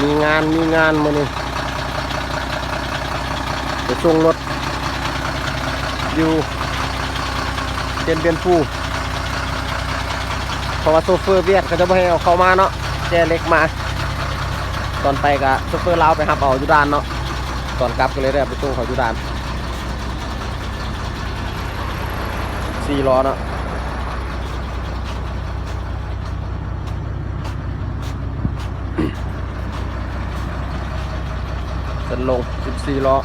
มีงานมีงานมานี่ไปส่งรถ อยู่เจนเบียนฟูเพราะว่าโซเฟอร์เวียดเขาจะไม่ให้เอาเข้ามาเนาะแจเล็กมา ตอนไปกับโซเฟอร์ลาวไปหับเอาอยู่ด้านเนาะตอนกลับก็เลยได้ไปส่งเขาอยู่ด้านสี่ล้อเนาะ เป็นลง 14 ล้อ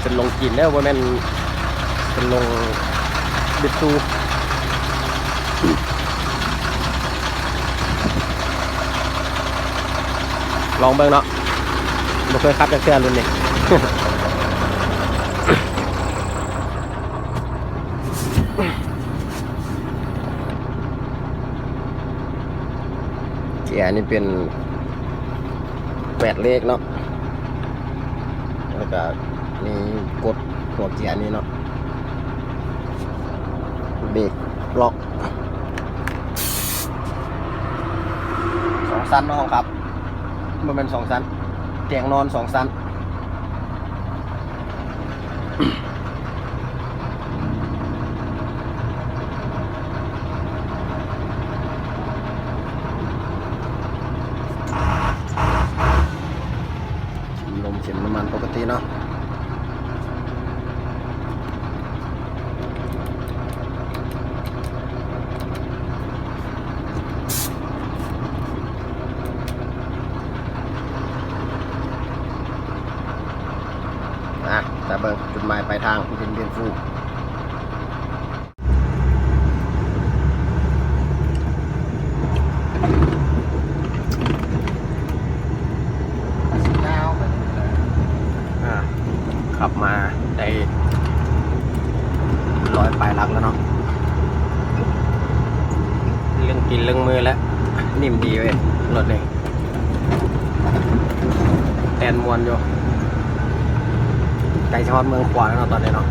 เป็นลงกินแล้วว่าแม่นเป็นลงบิดซูลองเบิ่งเนาะบ่เคยขับจากเสื้อรุ่นนี้เกียร์นี่เป็น แปดเลขเนาะแล้วก็มีกดหัวเกียร์นี่เนาะเบรกล็อกสองสั้นเนาะครับมันเป็นสองสั้นเตียงนอนสองสั้น ลมเข็มน้ำมันปกติเนาะ อะแต่เบิกจุด หมายปลายทางเป็นเบียนฟูขับมาได้ร้อยปลายลักแล้วเนาะเรื่องกินเรื่องมือแล้วนิ่มดีเว้ยรถนี่แตนมวนอยู่ ไกลเฉพาะเมืองขวางเนาะตอนนี้เนาะ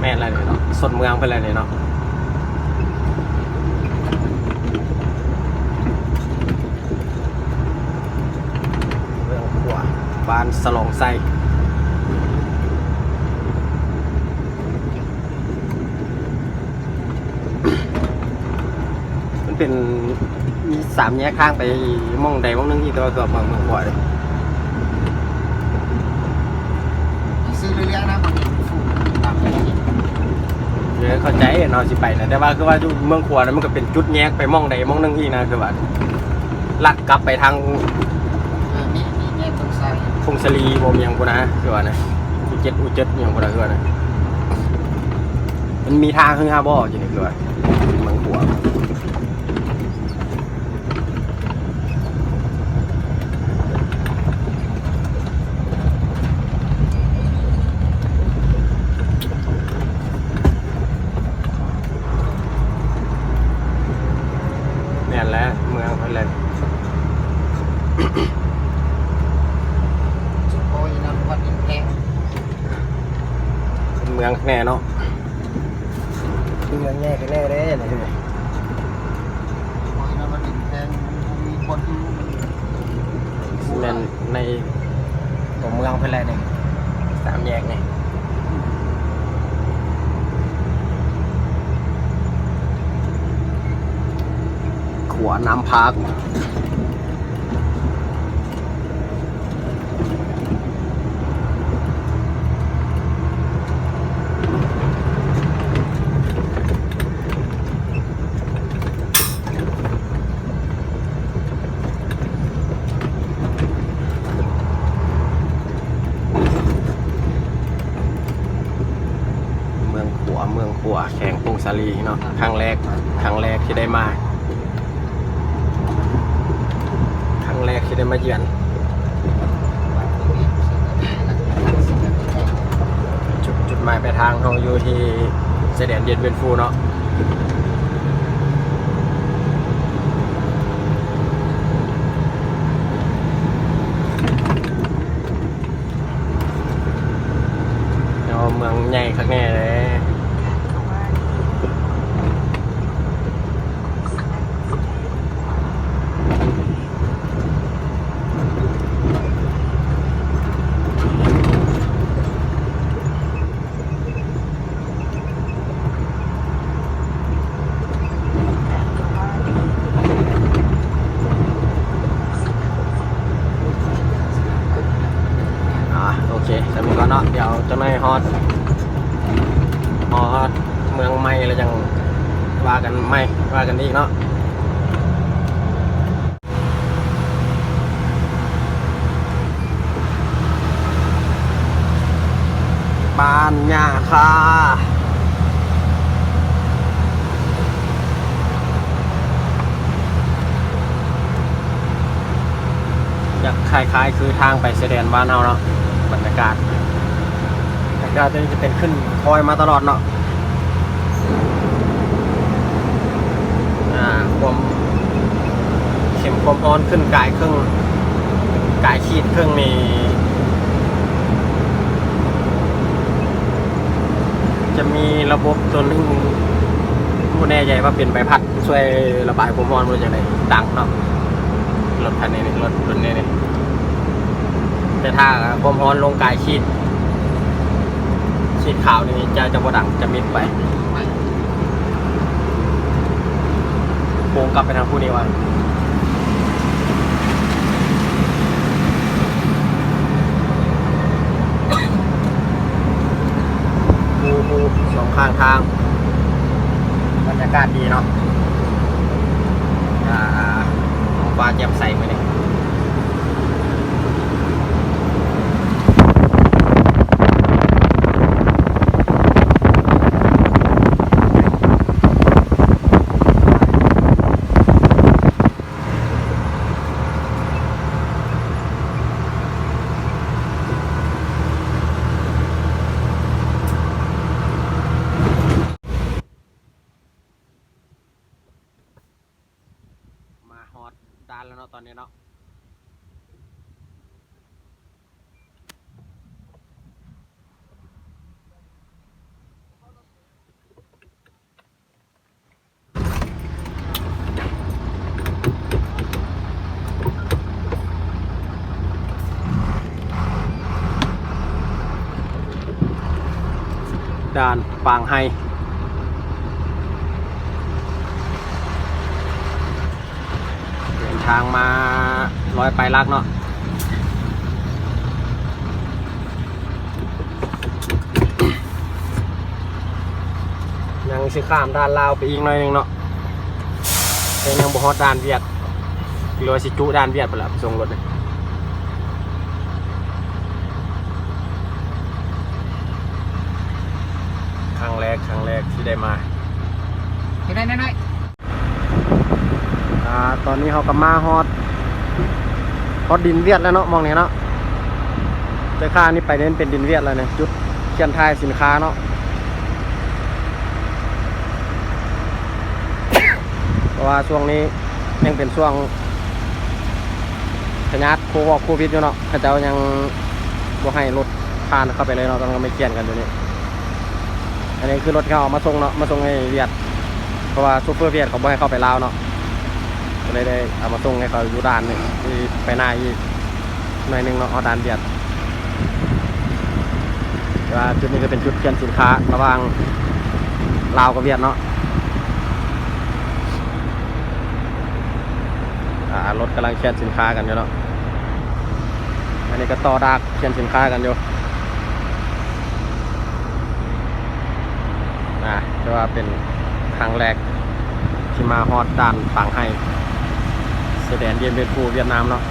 แม่นอะไรเนี่ยเนาะสดเมืองไปเลยเนี่ยเนาะเมืองขวางบ้านสลองไส้มันเป็นมี สามแยกข้างไปมองใดมองหนึงที่ตัวเกือบเมืองเมืองขวางเลยซื้อเรื่อยๆนะมันฟูตามไปเดี๋ยวเข้าใจเนาะสิไปนะแต่ว่าคือว่าอยู่เมืองขวานะมันก็เป็นจุดแยกไปมองใดมองหนึงที่นะคือว่าลัดกลับไปทางเออนี่นี่เนี่ยตรงซ้ายคงสลีบ่มีหยังกูนะคือว่านะอุเจ็ดอุเจ็ดมีหยังกูนะคือว่านะมันมีทางข้างหน้าบ่อยู่นี่คือว่าเมืองขวาเนี่ยแหละเมืองเพิ่นเลย สุโขยนำวัดอินแพง เป็นเมืองแน่เนาะเมืองแง่กันแน่เด้นะคือ สุโขยนำวัดอินแพงมีคนอยู่ แม่นใน ตัวเมือะไรเนี่สามแยกนี่ขวาน้ำพากคเมือง ขวาเมืองขวแข่งปงสาลีเนาะครั้งแรกครั้งแรกที่ได้มาครั้งแรกที่ได้มาเยือนจุดจุดหมายปลายทางเราอยู่ที่เสด็จเย็นเวียนฟูเนาะเอาเมืองใหญ่ข้างแน่เลย แล้วยังว่ากันไม่ว่ากันอีกเนาะบ้านหญ้า คาอยากคล้ายๆ คือทางไปเสด็นบ้านเราเนาะบรรยากาศบรรยากาศนี่จะเป็นขึ้นคอยมาตลอดเนาะความเข็มความร้อนขึ้นกายครึ่งกายขีดครึ่งนี่จะมี ระบบตัวหนึงผู้แน่ใจว่าเป็นใบพัดช่วยระบายความร้อนมาจากไหนดังเนาะรถคันนี้นี่รถรุ่นนี้นี่แต่ถ้าความร้อนลงกายขีดขีดขาวนี่จะจะบ่ดังจะมิดไปโค้งกลับไปทางคู่นี้วะ สองข้างทางบรรยากาศดีเนาะอ่าท้องฟ้าแจ่มใสไปเลยมาฮอตดานแล้วเนาะ ตอนนี้เนาะด่านปางไฮ เดิน ทางมาร้อยไปลักเนาะยังสิข้ามด้านลาวไปอีกหน่อยหนึงเนาะแต่ยังบ่ฮอดด้านเวียดหรือว่าสิจุด้านเวียดไปล้วไปส่งรถเลยครั้งแรกครั้งแรกที่ได้มาเห็นได้น้อย อ่าตอนนี้เขาก็มาฮอดฮอดดินเวียดแล้วเนาะมองนี้เนาะแต่ค่านี่ไปเน้นเป็นดินเวียดแล้วเนี่ยจุดเขียนทายสินค้าเนาะเพราะว่าช่วงนี้ยังเป็นช่วงพยาธิโควโควิดอยู่เนาะเขาเจ้ายังบ่ให้รถผ่านเข้าไปเลยเนาะต้องไม่เกี่ยนกันอยู่นี่อันนี้คือรถเขาเอามาส่งเนาะมาส่งให้เวียดเพราะว่าซูเปอร์เวียดเขาบ่ให้เข้าไปลาวเนาะ เลยได้เอามาส่งให้เขาอยู่ด้านหนึงที่ไปหน้าอีกหน่อยหนึงเนาะเอาด้านเบียดแต่ว่าจุดนี้ก็เป็นจุดเปลี่ยนสินค้าระหว่างลาวกับเวียดเนาะรถกำลังเปลี่ยนสินค้ากันอยู่เนาะอันนี้ก็ต่อดากเปลี่ยนสินค้ากันอยู่อ่าแต่ว่าเป็นครั้งแรกที่มาฮอดด่านปางให้ ไฮเสดนเดียนเวียดภูเวียดนามเนาะ